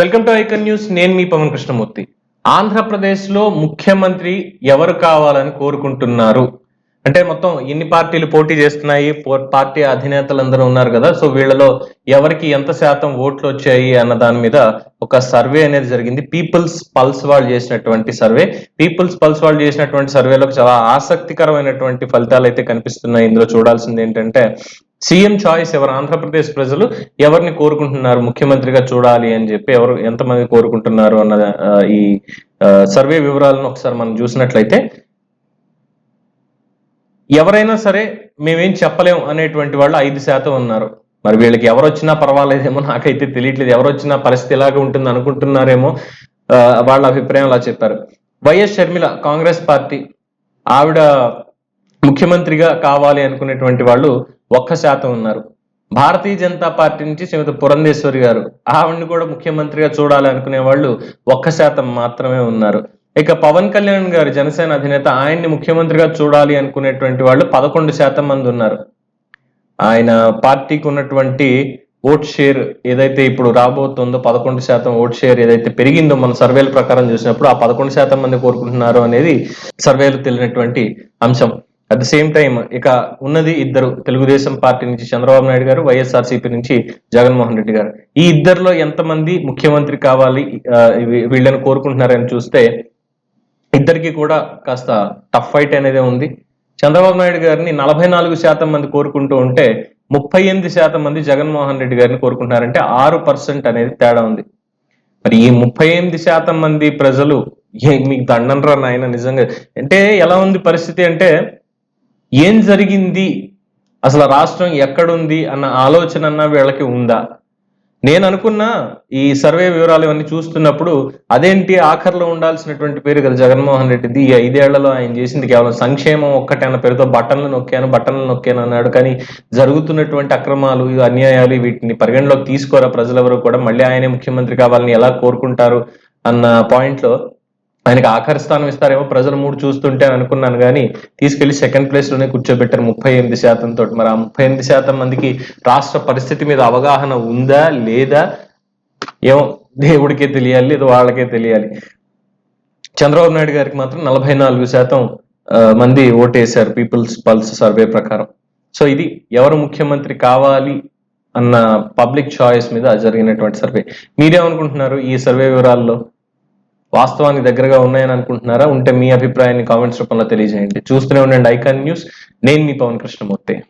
Welcome to icon news. నేను మీ పవన్ కృష్ణమూర్తి. ఆంధ్రప్రదేశ్లో ముఖ్యమంత్రి ఎవరు కావాలని కోరుకుంటున్నారు? అంటే మొత్తం ఎన్ని పార్టీలు పోటీ చేస్తున్నాయి? పార్టీ పార్టీ అధినేతలందరూ ఉన్నారు కదా సో వీళ్ళలో ఎవరికి ఎంత శాతం ఓట్లు వచ్చాయి అన్న దాని మీద ఒక సర్వే అనేది జరిగింది. పీపుల్స్ పల్స్ వాళ్ళు చేసినటువంటి సర్వే. పీపుల్స్ పల్స్ వాళ్ళు చేసినటువంటి సర్వేలో చాలా ఆసక్తికరమైనటువంటి ఫలితాలు అయితే కనిపిస్తున్నాయి. ఇందులో చూడాల్సింది ఏంటంటే సీఎం చాయిస్ ఎవరు? ఆంధ్రప్రదేశ్ ప్రజలు ఎవరిని కోరుకుంటున్నారు? ముఖ్యమంత్రిగా చూడాలి అని చెప్పి ఎవరు ఎంతమంది కోరుకుంటున్నారు అన్న ఈ సర్వే వివరాలను ఒకసారి మనం చూసినట్లయితే ఎవరైనా సరే మేమేం చెప్పలేం అనేటువంటి వాళ్ళు ఐదు శాతం ఉన్నారు. మరి వీళ్ళకి ఎవరు వచ్చినా పర్వాలేదేమో నాకైతే తెలియట్లేదు. ఎవరు వచ్చినా పరిస్థితి ఎలాగ ఉంటుంది అనుకుంటున్నారేమో వాళ్ళ అభిప్రాయం అలా చెప్పారు. వైఎస్ షర్మిల కాంగ్రెస్ పార్టీ ఆవిడ ముఖ్యమంత్రిగా కావాలి అనుకునేటువంటి వాళ్ళు ఒక్క శాతం ఉన్నారు. భారతీయ జనతా పార్టీ నుంచి శ్రీమతి పురంధేశ్వరి గారు ఆవిడని కూడా ముఖ్యమంత్రిగా చూడాలి అనుకునే వాళ్ళు ఒక్క శాతం మాత్రమే ఉన్నారు. ఇక పవన్ కళ్యాణ్ గారు జనసేన అధినేత ఆయన్ని ముఖ్యమంత్రిగా చూడాలి అనుకునేటువంటి వాళ్ళు పదకొండు శాతం మంది ఉన్నారు. ఆయన పార్టీకి ఉన్నటువంటి ఓట్ షేర్ ఏదైతే ఇప్పుడు రాబోతుందో పదకొండు శాతం ఓట్ షేర్ ఏదైతే పెరిగిందో మన సర్వేల ప్రకారం చూసినప్పుడు ఆ పదకొండు శాతం మంది కోరుకుంటున్నారు అనేది సర్వేలు తెలియనటువంటి అంశం. అట్ ద సేమ్ టైం ఇక ఉన్నది ఇద్దరు తెలుగుదేశం పార్టీ నుంచి చంద్రబాబు నాయుడు గారు వైఎస్ఆర్సీపీ నుంచి జగన్మోహన్ రెడ్డి గారు. ఈ ఇద్దరిలో ఎంతమంది ముఖ్యమంత్రి కావాలి వీళ్ళని కోరుకుంటున్నారని చూస్తే ఇద్దరికి కూడా కాస్త టఫ్ ఫైట్ అనేది ఉంది. చంద్రబాబు నాయుడు గారిని నలభై నాలుగు శాతం మంది కోరుకుంటూ ఉంటే ముప్పై ఎనిమిది శాతం మంది జగన్మోహన్ రెడ్డి గారిని కోరుకుంటున్నారంటే ఆరు పర్సెంట్ అనేది తేడా ఉంది. మరి ఈ ముప్పై ఎనిమిది శాతం మంది ప్రజలు ఏ మీకు దండం రా నాయన నిజంగా. అంటే ఎలా ఉంది పరిస్థితి అంటే ఏం జరిగింది? అసలు రాష్ట్రం ఎక్కడుంది? అన్న ఆలోచన అన్న వీళ్ళకి ఉందా? నేను అనుకున్న ఈ సర్వే వివరాలు ఇవన్నీ చూస్తున్నప్పుడు అదేంటి ఆఖరిలో ఉండాల్సినటువంటి పేరు కదా జగన్మోహన్ రెడ్డిది? ఈ ఐదేళ్ళలో ఆయన చేసింది కేవలం సంక్షేమం ఒక్కటే అన్న పేరుతో బట్టన్లు నొక్కాను బట్టన్లు నొక్కాను అన్నాడు. కానీ జరుగుతున్నటువంటి అక్రమాలు అన్యాయాలు వీటిని పరిగణలోకి తీసుకోరా ప్రజలెవరు కూడా? మళ్ళీ ఆయనే ముఖ్యమంత్రి కావాలని ఎలా కోరుకుంటారు? అన్న పాయింట్లో ఆయనకి ఆఖరి స్థానం ఇస్తారేమో ప్రజలు మూడు చూస్తుంటే అనుకున్నాను కానీ తీసుకెళ్ళి సెకండ్ ప్లేస్లోనే కూర్చోబెట్టారు ముప్పై ఎనిమిది శాతం తోటి. మరి ఆ ముప్పై ఎనిమిది శాతం మందికి రాష్ట్ర పరిస్థితి మీద అవగాహన ఉందా లేదా? ఏమో దేవుడికే తెలియాలి లేదా వాళ్ళకే తెలియాలి. చంద్రబాబు నాయుడు గారికి మాత్రం నలభై నాలుగు శాతం మంది ఓటేశారు పీపుల్స్ పల్స్ సర్వే ప్రకారం. సో ఇది ఎవరు ముఖ్యమంత్రి కావాలి అన్న పబ్లిక్ చాయిస్ మీద జరిగినటువంటి సర్వే మీరేమనుకుంటున్నారు ఈ సర్వే వివరాల్లో? వాస్తవానికి దగ్గరగా ఉన్నాయని అనుకుంటున్నారా? ఉంటే మీ అభిప్రాయాన్ని కామెంట్స్ రూపంలో తెలియజేయండి. చూస్తూనే ఉండండి ఐకాన్ న్యూస్. నేను మీ పవన్ కృష్ణమూర్తి.